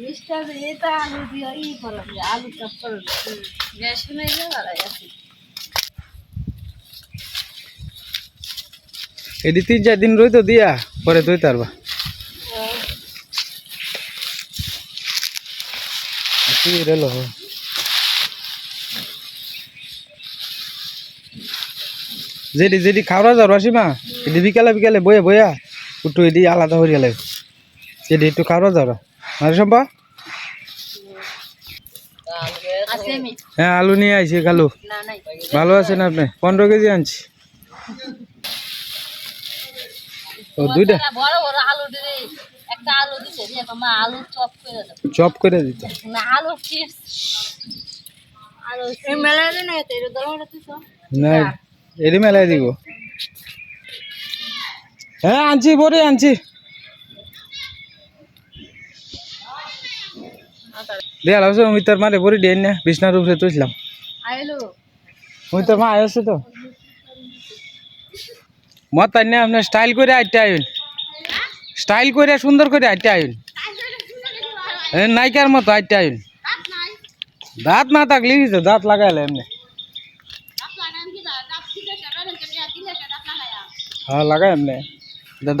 মিষ্টা এটা আলু দিয়ে ই করা আলু চপ করে গ্যাস শুনে ভালো আছে এটি তিন চার দিন রইতো দিয়া পরে তুই তারবা। রেলো যেটি যেটি খাওয়া যাও রাসিমা এটি বিকালে বিকালে বয়ে বয়া একটু এটি আলাদা হয়ে গেলে এটি একটু খাওয়া যাও আরে সম্পা হ্যাঁ আলু নিয়ে আইছি নাই। ভালো আছেন আপনি? পনেরো কেজি আনছি। ও দুইটা? বড় বড় আলু দিয়ে একটা আলু দিছে দিয়ে তোমার আলু চপ করে দাও চপ করে দিত। না আলু চিপস আলু এই মেলা দিন এতে এটা মেলাই দিব। হ্যাঁ আনছি পরে আনছি। দেয়া লাগছে অমিতার মারে পরে দিয়ে না বিছনার উপরে তুলছিলাম। অমিতার মা আসছে তো। মত তাই না আপনার স্টাইল করে আইতে আইন। স্টাইল করে সুন্দর করে আইতে আইন। নাইকার মতো আইতে আইন। দাঁত না থাকলে তো দাঁত লাগাইলে এমনি। হ্যাঁ লাগাই এমনি।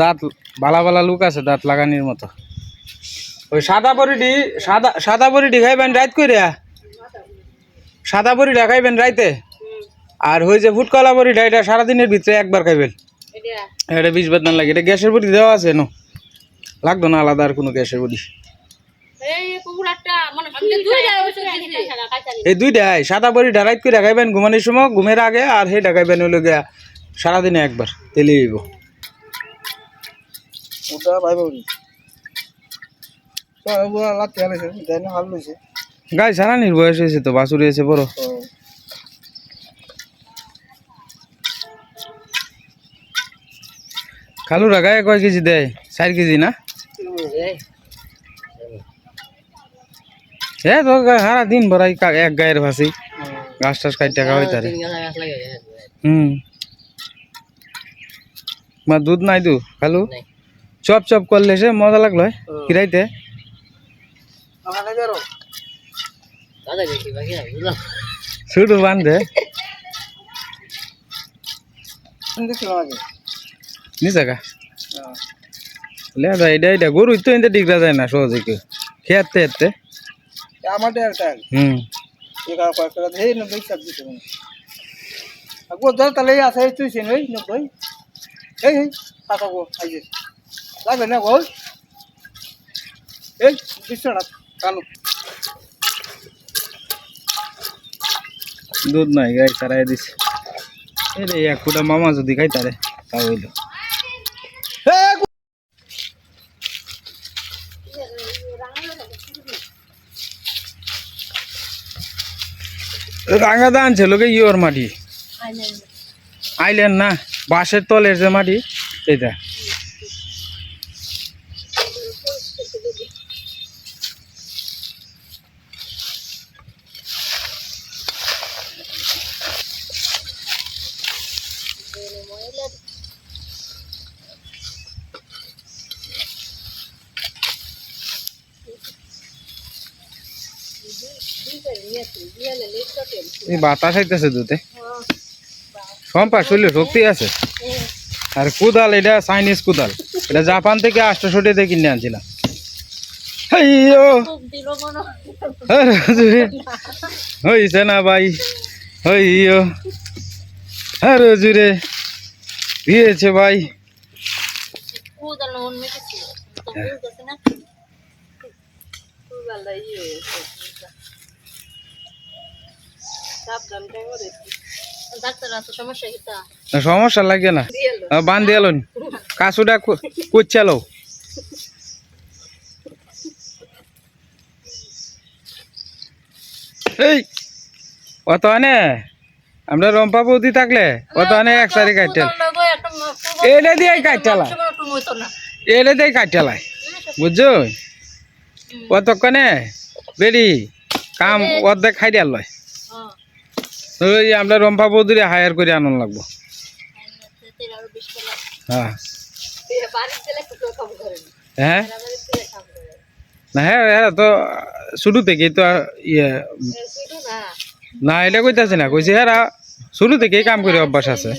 দাঁত বালা বালা লুক আছে দাঁত লাগানির মতো। ওই সাদা বড়িটি সাদা সাদা বড়িটি খাইবেন রাত করে সাদা বড়িটা খাইবেন রাইতে? আর ওই যে ফুটকলা বড়িটা এটা সারাদিনের ভিতরে একবার খাইবেন। এটা? বিষ বেতন লাগে। এটা গ্যাসের বড়ি দেওয়া আছে নো? লাগতো না আলাদা আর কোনো গ্যাসের বড়ি। এই মানে দুই যায় ওই কাঁচা এই দুইটাই সাদা বড়িটা রাইত করে খাইবেন ঘুমানোর সময় ঘুমের আগে আর সেইটা খাইবেন হইল গিয়া সারাদিনে একবার তেলে ওটা ভাই গাই সারানির বয়স হয়েছে তো বাছুর হয়েছে বড়। খালুরা গায়ে কয় কেজি দেয়? চার কেজি না? এ তো সারা দিন ভরাই এক গায়ের ভাসি। গাছ টাছ কাট টাকা হইতে পারে হুম। মা দুধ নাই দু? খালু? চপ চপ করলে সে মজা লাগল কিরাইতে শুধু বান্ধে। নিজাগা লেদা এটা এটা গরু তো এতে ডিগরা যায় না সহজে কেউ। খেয়াতে আমার ডেয়ার টাইম হুম। গো ধর তাহলে আছে তুই চিন ওই নব্বই। এই টাকা গো আইছে। লাগবে না গোল এই? বিশ্বটা কালো দুধ নাই গাই সারাই দিছে। এই রে এক ফুটা মামা যদি খাই তারে তা হইল। রাঙা দান ছিল কে ইয়োর মাটি। আইলেন। না বাঁশের তলের যে মাটি এটা এই বাতাস আইতেছে দুধে সম্পা শরীরে শক্তি আছে? আর কুদাল, এটা চাইনিজ কুদাল। এটা জাপান থেকে আটশোশো টাকা কিনে আনছিলাম। হইছে না ভাই? হইয়ো! হ্যাঁ জুরে দিয়েছে ভাই? কুদাল মন মেটেছে তো বুঝতেছে না কুদাল ইয়ে সাবধান করে ডাক্তার আছে সমস্যা লাগে না। বান দিয়ে এলোন কাছুটা এই অত আনে? আমরা রম্পা বৌদি থাকলে অত আনে এক সারি কাটতেল এলে দিয়ে কাটতেলা এলে দিয়ে কাটতেলাই বুঝছ? অতক্ষণে বেরি কাম অর্ধেক খাই দিয়া লয়। ওই আমরা রম্পা বৌদিরে হায়ার করে আনন্দ লাগবো। হ্যাঁ। হ্যাঁ? হ্যাঁ থেকেই তো ইয়ে না, এটা কইতেছে না, কইছে হ্যাঁ শুরু থেকেই কাম করে অভ্যাস আছে।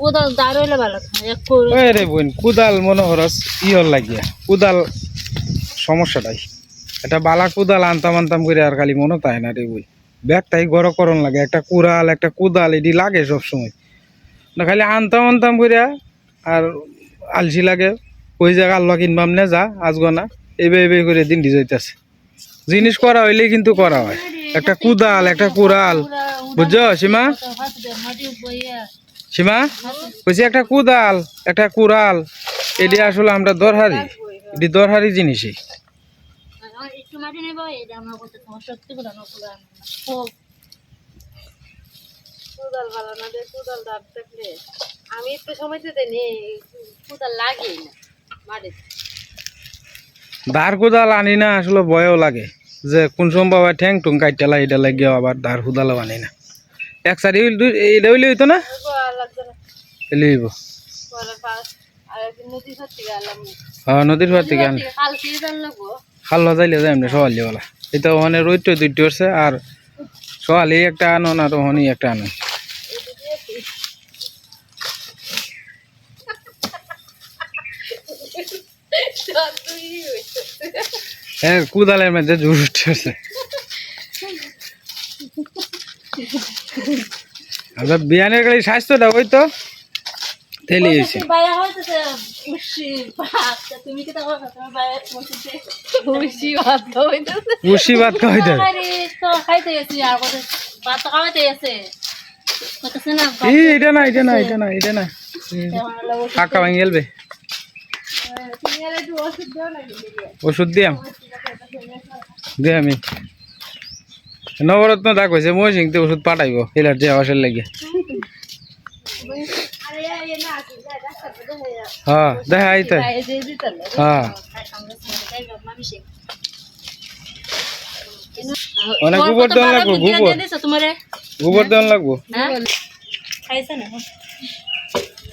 কোদাল দাঁড় হইলে ভালো ওই রে বোন কুদাল মনে হরস ইয়র লাগিয়া। কুদাল সমস্যাটাই। এটা বালা কুদাল আনতাম আনতাম করে আর খালি মনে তাই না রে বই ব্যাগটাই গড় করণ লাগে একটা কুড়াল একটা কুদাল এটি লাগে সব সময় না খালি আনতাম আনতাম করে আর আলসি লাগে ওই জায়গা আল্লাহ কিনবাম না যা আজগো না। এবে এবে করে দিনটি যাইতেছে। জিনিস করা হইলে কিন্তু করা হয়। একটা কুদাল একটা কুড়াল। বুঝছ সীমা? সীমা বলছি একটা কুদাল একটা কুড়াল এটি আসলে আমরা দরহারি। এটি দরহারি জিনিসই। খুব কুদাল ভালো না দে কুদাল দাঁত থাকলে। আমি একটু সময় দিতে নেই কুদাল লাগেই না মাটিতে। দার কুদাল আনি না আসলে ভয়ও লাগে। যে কোন সময় বাবা ঠ্যাং টুং কাইটালা এটা লাগিয়ে আবার দার কুদালও আনি না। এক সারি এটা হইলে হইতো না? না হইব। হ্যাঁ নদীর পার থেকে আনি কাল দিয়ে জান লাগবো খাল যাইলে যাই এমনি সকালে বলা এটা ওখানে রোদ টই দুইটি উঠছে আর সকালে একটা আনন আর ওখানে একটা আনন। হ্যাঁ কুদালের মধ্যে জোর উঠছে আমরা বিয়ানের গাড়ি স্বাস্থ্যটা ওই তো? তেলি ভাত। দেয় খাওয়াইতে না ভাত এটা না এটা না এটা না এটা না। কাকা ভাঙি গেলবে। তুমি ওষুধ দাও না ওষুধ দিয়াম। দে আমি নবরত্ন দা কইছে মই সিংতে ওষুধ পাঠাইব এলার্জি আওয়াজের লাগে। আরে এ না আছে যা রাস্তা তো হয়ে হ্যাঁ দেখা আইতে হ্যাঁ অনেক গোবর দেওয়া লাগবো গোবর গোবর দেওয়া লাগবো। হ্যাঁ? খাইছে না?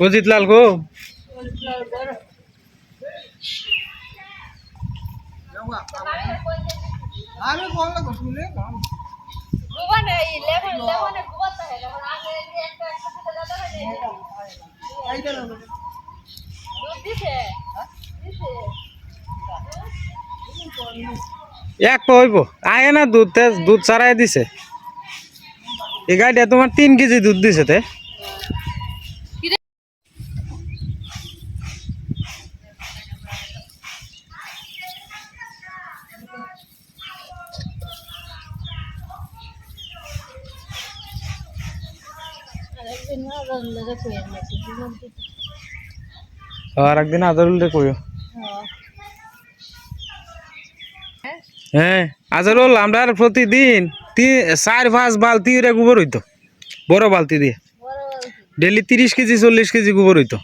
অজিত লাল গো। আমি কোন লাগো এক হইব। আয় না দুধ দুধ ছাড়াই দিছে। এই গাড়িটা তোমার তিন কেজি দুধ দিছে তে আরেকদিন না রান্না করে নাকি দুধ দিতে আর একদিন আদর উল্টে কইও হ্যাঁ আজরুল আমরা প্রতিদিন চার পাঁচ বালতি রে গোবর হইতো বড় বালতি দিয়ে। ডেলি তিরিশ কেজি, চল্লিশ কেজি গোবর হইতো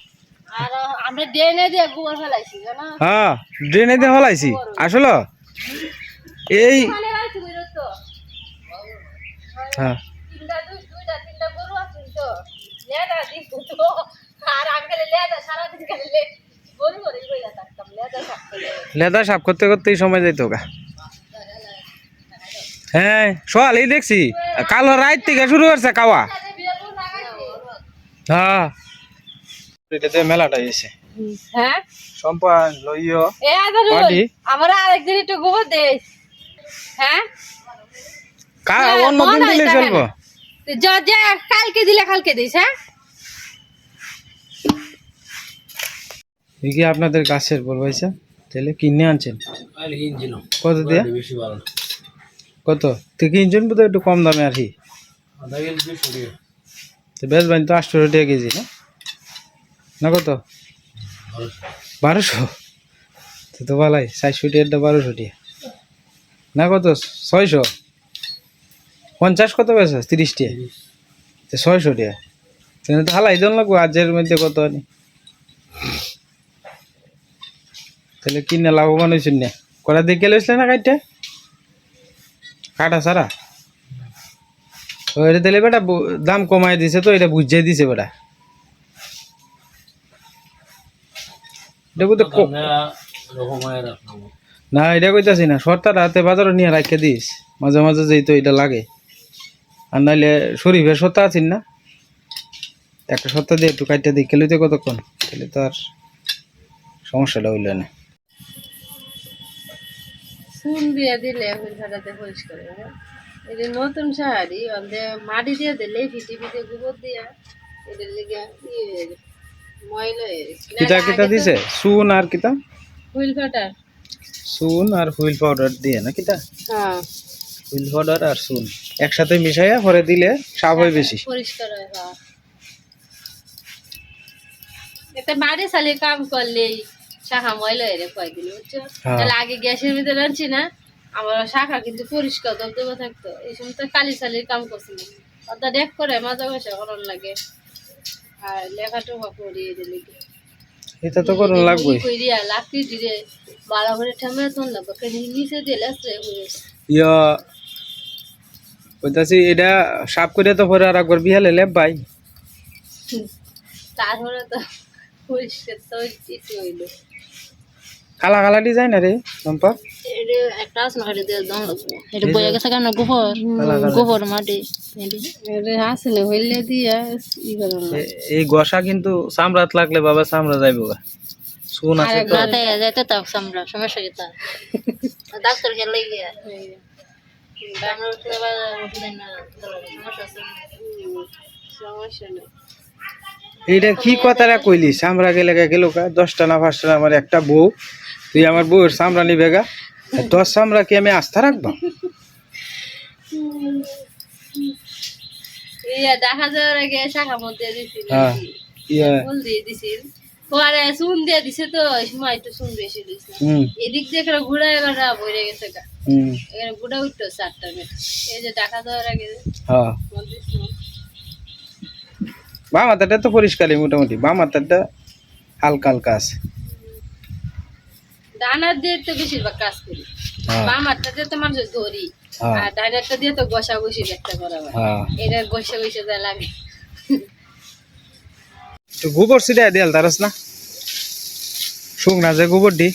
হ্যাঁ ড্রেনে দিয়ে হলাইছি আসলে এই হ্যাঁ তিনটা দুই দুইটা তিনটা গরু আছে তো লেদা দিস তো আর আমি খালি লেদা সারাদিন খালি গরু গরু বইয়া থাকতাম লেদা থাকতে লেদা সাফ করতে করতেই সময় যাইতো গা হ্যাঁ সকালেই দেখছি কালো রাত থেকে শুরু করছে খাওয়া হ্যাঁ এটাতে মেলাটা এসে হ্যাঁ সম্পা লইও এ আদারুল আমরা আরেকদিন একটু গোবর দেই হ্যাঁ কা অন্য দিন দিলে চলবো যা যা কালকে দিলে কালকে দিস হ্যাঁ? এই কি আপনাদের গাছের বলবাইছে তাহলে কিনে আনছেন? কত দিয়ে? কত? তো কিনছেন বোধহয় একটু কম দামে আর কি? তো বেশ বাইন তো আটশো টাকা কেজি না? না কত? বারোশো। তো তো ভালাই চারশো টাকা বারোশো টাকা। না কত? ছয়শো? পঞ্চাশ কত পেয়েছে তিরিশ তো ছয়শো টাকা তাহলে তো হালাই জন লাগবো আজের মধ্যে কত আনি? তাহলে কিনে লাভবান হয়েছেন না। কটা দিকে লইছিলে না কাইটে? কাটা সারা? এটা দিলে বেটা দাম কমাই দিছে তো এটা বুঝিয়ে দিছে বেটা। এটা বুঝতে না এটা কইতাছি না সর্তার হাতে বাজারে নিয়ে রাখে দিস। মাঝে মাঝে যেই তো এটা লাগে। আর নাইলে শরীফের সত্তা আছেন না? একটা সত্তা দিয়ে একটু কাটতে দিই খেলিতে কতক্ষণ? তাহলে তো আর সমস্যাটা হইল না। চুন দিয়ে দিলে পরিষ্কার হবে এটা নতুন শাড়ি মাটি দিয়ে দিলে ফিটি ফিটে গোবর দিয়া লেগে ইয়ে ময়লা হয়ে গেছে। কিতা কিতা দিছে? চুন আর কিতা? ফুল ফাটার চুন আর হুইল পাউডার দিয়ে না কিতা? হ্যাঁ। হুইল পাউডার আর চুন একসাথে মিশাইয়া পরে দিলে সাপ হয় বেশি। পরিষ্কার হয় হ্যাঁ এটা বাড়ি সালে কাম করলেই শাখা ময়লা এরে কয়েকদিন বুঝছ? হ্যাঁ। তাহলে আগে গ্যাসের ভিতরে আনছি না আমার শাখা কিন্তু পরিষ্কার দবদবে থাকতো। এই সময় তো কালি সালির কাম করছিলাম অর্ধা ডেক করে মাজা ঘষা করার লাগে। আর করি এদের লেগে এটা তো করুন লাগবে কইরিয়া লাকড়ি দিলে বাড়া করে ঠামে তোন লাগবে নিচে দিয়ে লাস্টে ইয়া কইতাছি এটা সাপ করে তো পরে আর একবার বিহালে লেপ ভাই। তারপরে তো পরিষ্কার তো কালা কালা ডিজাইন রে চম্পা একটা আছে না এটা দিয়ে দাম লাগবে। এটা বইয়া গেছে কেন গোবর? কালা কালা। গোবর মাটি। হইলে দিয়া এই গসা কিন্তু চামড়াত লাগলে বাবা চামড়া যাইব গা। চুন আছে তো। যাইতে তাও সামরা সমস্যা কি তার? ডাক্তার কে লই এইটা কি কথাটা কইলি? চামড়া গেলে গেল দশটা না পাঁচটা আমার একটা বউ। তুই আমার বউয়ের চামড়া নিবে গা। দশ চামড়া কি আমি আস্থা রাখব? ইয়া দেখা যাওয়ার আগে শাখা মধ্যে দিছিল। হ্যাঁ দিয়ে দিছিল। পরে চুন দিয়ে দিছে তো ওই সময় একটু চুন বেশি দিছে। এদিক দিয়ে একটা ঘুরা এবার বইরে গেছে গা। এখানে ঘুরা উঠতো চারটা এই যে আগে হ্যাঁ। বাম হাতাটা তো পরিষ্কারই মোটামুটি। বাম হাতাটা হালকা হালকা আছে। ডানার দিয়ে তো বেশিরভাগ কাজ করি। হ্যাঁ। বাম হাতটা তো মানুষ ধরি। হ্যাঁ। আর ডাইনারটা দিয়ে তো ঘষা ঘষি দেখতে করা হয়। এটা ঘষে ঘষে যা লাগে। একটু গোবর ছিটাই দিয়াল তারস না? শুকনা যে গোবর দি।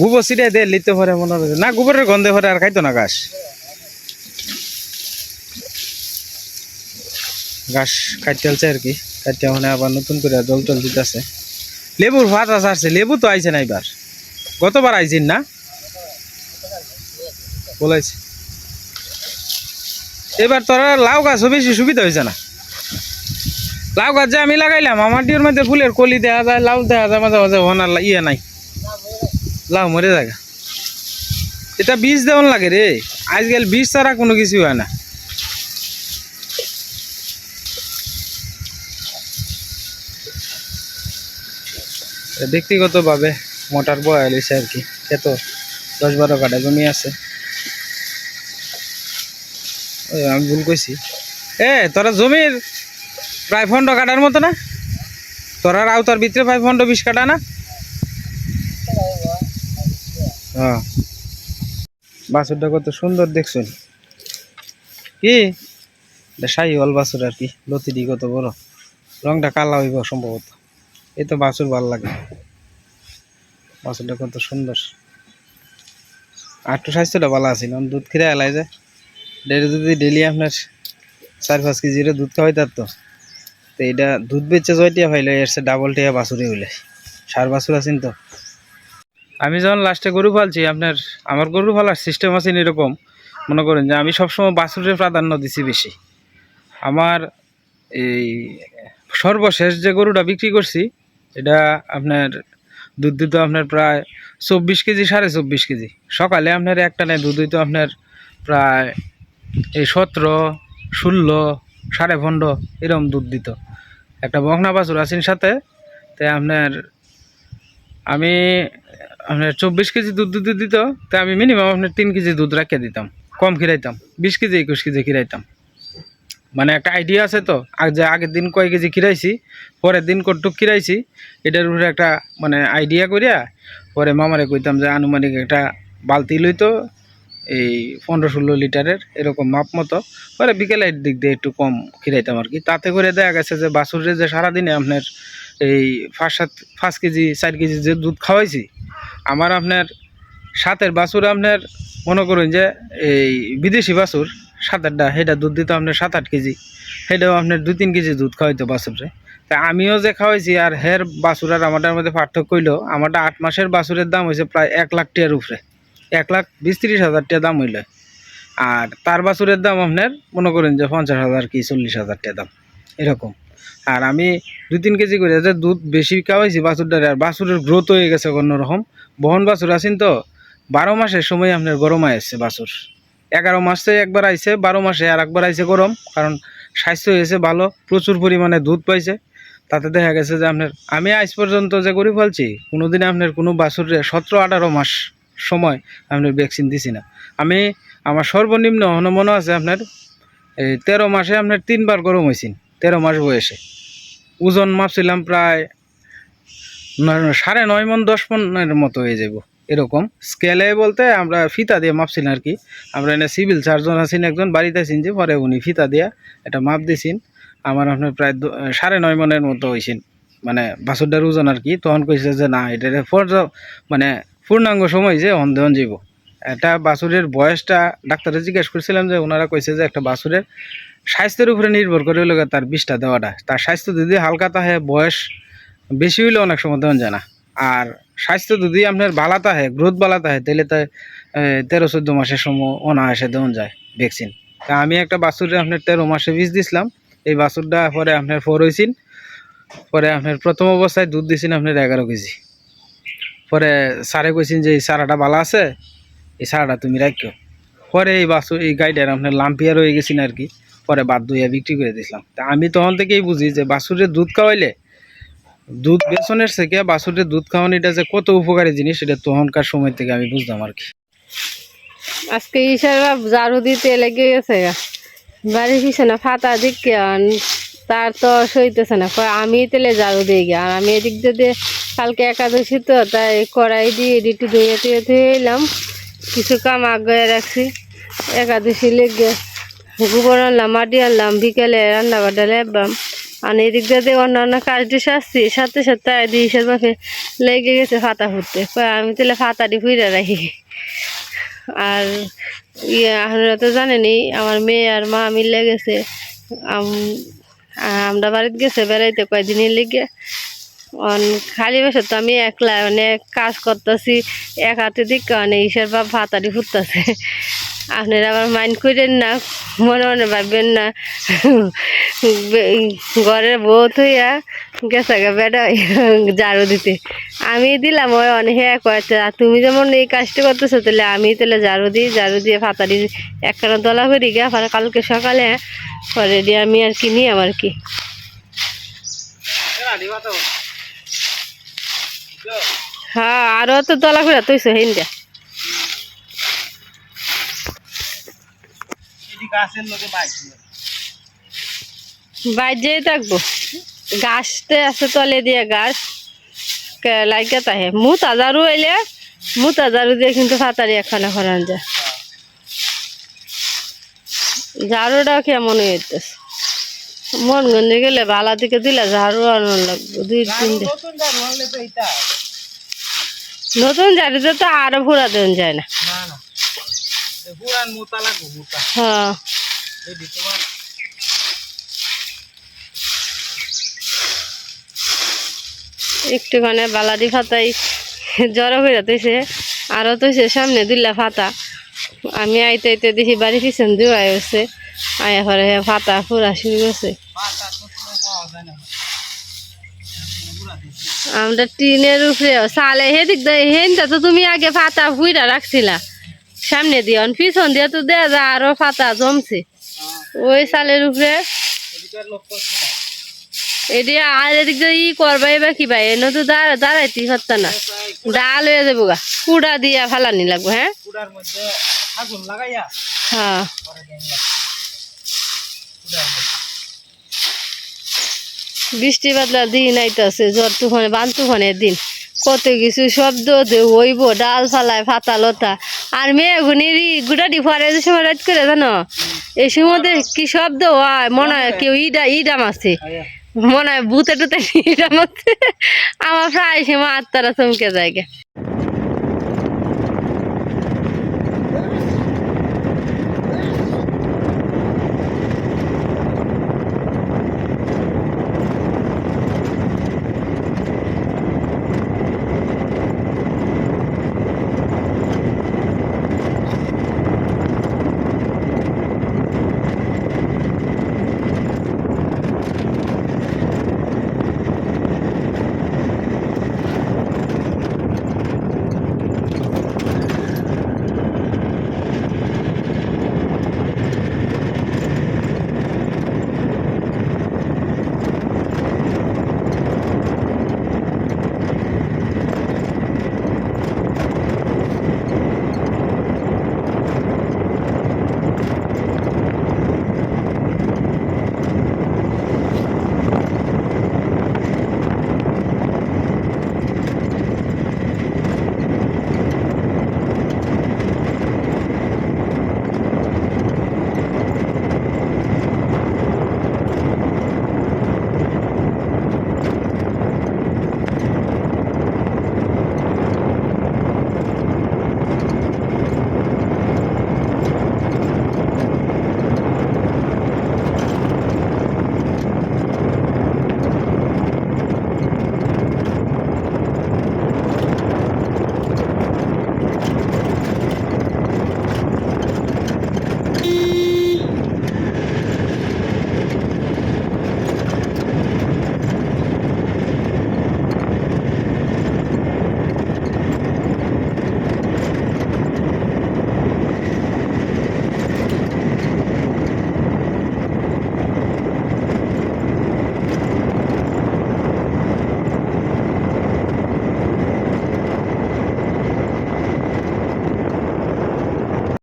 গোবর ছিটাই দিয়ে লিতে পারে মনে হচ্ছে না, গোবরের গন্ধে ভরে আর খাইতো না ঘাস। ঘাস কাটতে আলছে আর কি। কাটতে মানে আবার নতুন করে জল টল দিতেছে। লেবুর ভাত আছে আসছে লেবু তো আইছে না এবার। গতবার আইছেন না? বলাইছে এবার তোরা লাউ গাছও বেশি সুবিধা হয়েছে না? লাউ গাছ যে আমি লাগাইলাম, আমার ডিওর মধ্যে ফুলের কলি দেখা যায়, লাউ দেখা যায়, মাঝে মাঝে হনার লা- ইয়ে নাই। লাউ মরে যায় এটা বীজ দেওয়ান লাগে রে। আজকাল বীজ ছাড়া কোনো কিছু হয় না। ব্যক্তিগতভাবে মোটর বয়া লিছে আর কি। এত দশ বারো কাটা জমি আছে। আমি ভুল কইছি। এ, তোরা জমির প্রায় পনেরো কাটার মতো না? তোরা আওতার ভিতরে প্রায় ফন্ড বিষ কাটা না? হ্যাঁ। বাছুরটা কত সুন্দর দেখছেন। কি? শাহিওয়াল বাছুর আর কি লতিটি কত বড়। রংটা কালা হইব সম্ভবত। এই তো বাছুর ভালো লাগে। বাছুরটা কত সুন্দর। একটু স্বাস্থ্যটা ভালো আছে না দুধ খিরে এলাই যায়। ডেলি যদি ডেলি আপনার চার পাঁচ কেজির দুধ খাওয়াই তার তো তো এটা দুধ বেচে জয়টিয়া এর সে ডাবল টিয়া বাছুরি হইলে। সার বাছুর আছেন তো? আমি যখন লাস্টে গরু পালছি আপনার, আমার গরু পালার সিস্টেম আছে এরকম। মনে করেন যে আমি সবসময় বাছুরের প্রাধান্য দিছি বেশি। আমার এই সর্বশেষ যে গরুটা বিক্রি করছি, এটা আপনার, দুধ দিত আপনার প্রায় চব্বিশ কেজি, সাড়ে চব্বিশ কেজি। সকালে আপনার একটা নেই, দুধ দিত আপনার প্রায় এই সতেরো, ষোলো, সাড়ে পনেরো এরকম দুধ দিত। একটা বকনা বাছুর আছেন সাথে তাই আপনার আমি, আপনার চব্বিশ কেজি দুধ দুধ দিত তাই আমি মিনিমাম আপনার তিন কেজি দুধ রাখিয়ে দিতাম, কম খিরাইতাম, বিশ কেজি, একুশ কেজি খিরাইতাম। মানে একটা আইডিয়া আছে তো, আগ যে আগের দিন কয় কেজি খিরাইছি, পরের দিন কটুক খিরাইছি, এটার উপরে একটা মানে আইডিয়া করিয়া, পরে মামারে কইতাম যে আনুমানিক একটা বালতি লইতো এই পনেরো ষোলো লিটারের এরকম মাপ মতো। পরে বিকেলের দিক দিয়ে একটু কম খিরাইতাম আর কি। তাতে করে দেখা গেছে যে বাছুরে যে সারাদিনে আপনার এই পাঁচ সাত, পাঁচ কেজি, চার কেজি যে দুধ খাওয়াইছি, আমার আপনার সাতের বাছুর আপনার মনে করুন যে এই বিদেশি বাছুর, সাত আটটা সেটা দুধ দিত আপনার সাত আট কেজি সেটাও আপনার দু তিন কেজি দুধ খাওয়াইতো বাছুরে তা আমিও যে খাওয়াইছি আর হের বাছুর আর আমারটার মধ্যে পার্থক্য হইল, আমারটা আট মাসের বাছুরের দাম হয়েছে প্রায় এক লাখ টিয়ার উপরে। এক লাখ বিশ তিরিশ হাজার টাকা দাম হইল। আর তার বাছুরের দাম আপনার মনে করেন যে পঞ্চাশ হাজার কি চল্লিশ হাজার টাকা দাম, এরকম। আর আমি দুই তিন কেজি করে যে দুধ বেশি খাওয়াইছি বাছুরটারে, আর বাছুরের গ্রোথ হয়ে গেছে অন্যরকম। বহন বাছুর আছেন তো, বারো মাসের সময় আপনার গরম আসছে বাছুর। এগারো মাসে একবার আইছে, বারো মাসে আর একবার আইছে গরম, কারণ স্বাস্থ্য হয়েছে ভালো, প্রচুর পরিমাণে দুধ পাইছে। তাতে দেখা গেছে যে আপনার, আমি আজ পর্যন্ত যে করে ফেলছি, কোনোদিন আপনার কোনো বাছুরে সতেরো আঠারো মাস সময় আপনার ভ্যাকসিন দিছি না। আমি আমার সর্বনিম্ন হন মনে আছে আপনার, এই তেরো মাসে আপনার তিনবার গরম হয়েছি তেরো মাস বয়সে। ওজন মাপছিলাম প্রায় সাড়ে নয় মন দশ মনের মতো হয়ে যাব এরকম। স্কেলে বলতে আমরা ফিতা দিয়ে মাপছিলাম আর কি। আমরা এনে সিভিল সার্জন আছেন একজন, বাড়িতে আছেন যে, পরে উনি ফিতা দিয়া এটা মাপ দিয়েছেন আমার আপনার প্রায় সাড়ে নয় মনের মতো হয়েছেন মানে বাছুরটার ওজন আর কি। তখন কইছে যে, না এটা পর্যায় মানে পূর্ণাঙ্গ সময় যে অন্ধন জীব। এটা বাছুরের বয়সটা ডাক্তারে জিজ্ঞেস করছিলাম যে ওনারা কইছে যে একটা বাছুরের স্বাস্থ্যের উপরে নির্ভর করে হলো তার বিষটা দেওয়াটা। তার স্বাস্থ্য যদি হালকা থাকে বয়স বেশি হইলে অনেক সময় দেওয়া যায় না। আর স্বাস্থ্য যদি আপনার ভালো থাকে গ্রোথ ভালো থাকে তাহলে তো এ, তেরো চোদ্দ মাসের সময় অনায়াসে দেওয়া যায় ভ্যাকসিন। তা আমি একটা বাছুরে আপনার তেরো মাসে বীজ দিছিলাম। এই বাছুরটা পরে আপনার ফোর হয়েছিল পরে আপনার প্রথম অবস্থায় দুধ দিয়েছেন আপনার এগারো কেজি। পরে স্যারে কইছেন যে এই সারাটা ভালো আছে, এই সারাটা তুমি রাখো পরে এই বাছু এই গাইডার আপনার লাম্পিয়ার হয়ে গেছেন আর কি, পরে বাদ দুইয়া বিক্রি করে দিছিলাম। তা আমি তখন থেকেই বুঝি যে বাছুরের দুধ খাওয়াইলে, দুধ বেসনের থেকে বাছুরের দুধ খাওয়ানিটা যে কত উপকারী জিনিস সেটা তখনকার সময় থেকে আমি বুঝলাম আর কি। আজকে ইশারা ঝাড়ু দিতে লেগে গেছে। বাড়ির পিছনে ফাতা দিকে তার তো সইতেছে না। আমি তেলে ঝাড়ু দিয়ে গিয়ে, আর আমি এদিক দিয়ে কালকে একাদশী তো, তাই কড়াই দিয়ে একটু ধুয়ে ধুয়ে ধুয়ে এলাম। কিছু কাম আগে রাখছি। একাদশী লেগে গোবর আনলাম, মাটি আনলাম, বিকেলে রান্না বান্না লেবাম আর এদিক দিয়ে অন্যান্য কাজটি সারছি সাথে সাথে দিশের বাপে লেগে গেছে ফাতা ফুটতে। আমি তাহলে ফাতাটি ফুইরা রাখি। আর ইয়ে আপনারা তো জানেনি আমার মেয়ে আর মা মিলে গেছে আমরা বাড়িতে গেছে বেড়াইতে কয়দিনের লেগে অন খালি বসে তো আমি একলা মানে কাজ করতেছি, এক হাতে দিকে মানে ইসের বাপ ভাতারি ফুটতেছে। আপনারা আবার মাইন্ড করেন না, মনে মনে ভাববেন না। ঘরের বউ থইয়া গেছে বেড়া ঝাড়ু দিতে। আমি দিলাম ওই অনেক আর তুমি যেমন এই কাজটা করতেছো, তাহলে আমি তাহলে ঝাড়ু দিই, ঝাড়ু দিয়ে ফাতারি একখানা দলা করি গা পরে কালকে সকালে পরে দিয়ে আমি আর কি। নিয়ে আমার কি হ্যাঁ আরও তো দলা করে তুইছো হিন্দা বাজেই থাকব। গাছতে আছে তলে দিয়ে গাছ লাইকা তাহে। মু তাজারু এলে মু তাজারু দিয়ে কিন্তু ফাতারি একখানা খরান যায়। ঝাড়ুটাও কেমন হইতেছে? মন গঞ্জে গেলে ভালা থেকে দিলে ঝাড়ু আনার লাগবে দুই তিনটে নতুন ঝাড়ুতে তো আরও ঘোরা দেন যায় না। হ্যাঁ। একটুখানি বালাদি ফাতাই জড়ো করে তৈছে আরও তৈছে সামনে দুইলা ফাতা। আমি আইতে আইতে দেখি বাড়ি পিছন দুয়াই হচ্ছে আয়া পরে ফাতা ফুরা শুরু করছে। আমরা টিনের উপরে সালে হেদিক হেনটা তো তুমি আগে ফাতা ফুইরা রাখছিলা। সামনে দিয়ে পিছন দিয়ে তো দেয়া যা আরও ফাতা জমছে। ওই সালের উপরে এটি আর এদিক দিয়ে ই করবা এবার কি ভাই? এনে তো দাঁড়া দাঁড়াইতেই পারত না। ডাল হয়ে যাব গা। কুড়া দিয়া ফালানি লাগবো হ্যাঁ? হ্যাঁ। বৃষ্টি বাদলার দিন আইতাছে, জ্বর তুফানে, বান তুফানের দিন। কত কিছু শব্দ হইব, ডাল ফালায়, ফাতা লতা। আর মেয়ে গুনির গুটাটি ফরে যে সময় রাত করে, জানো? এই সময় কি শব্দ হয়, মনে হয় কেউ ইডা ইডাম আছে মনে হয় ভূতে টুতে ইডাম আছে আমার প্রায় সময় আত্মারা চমকে যায়।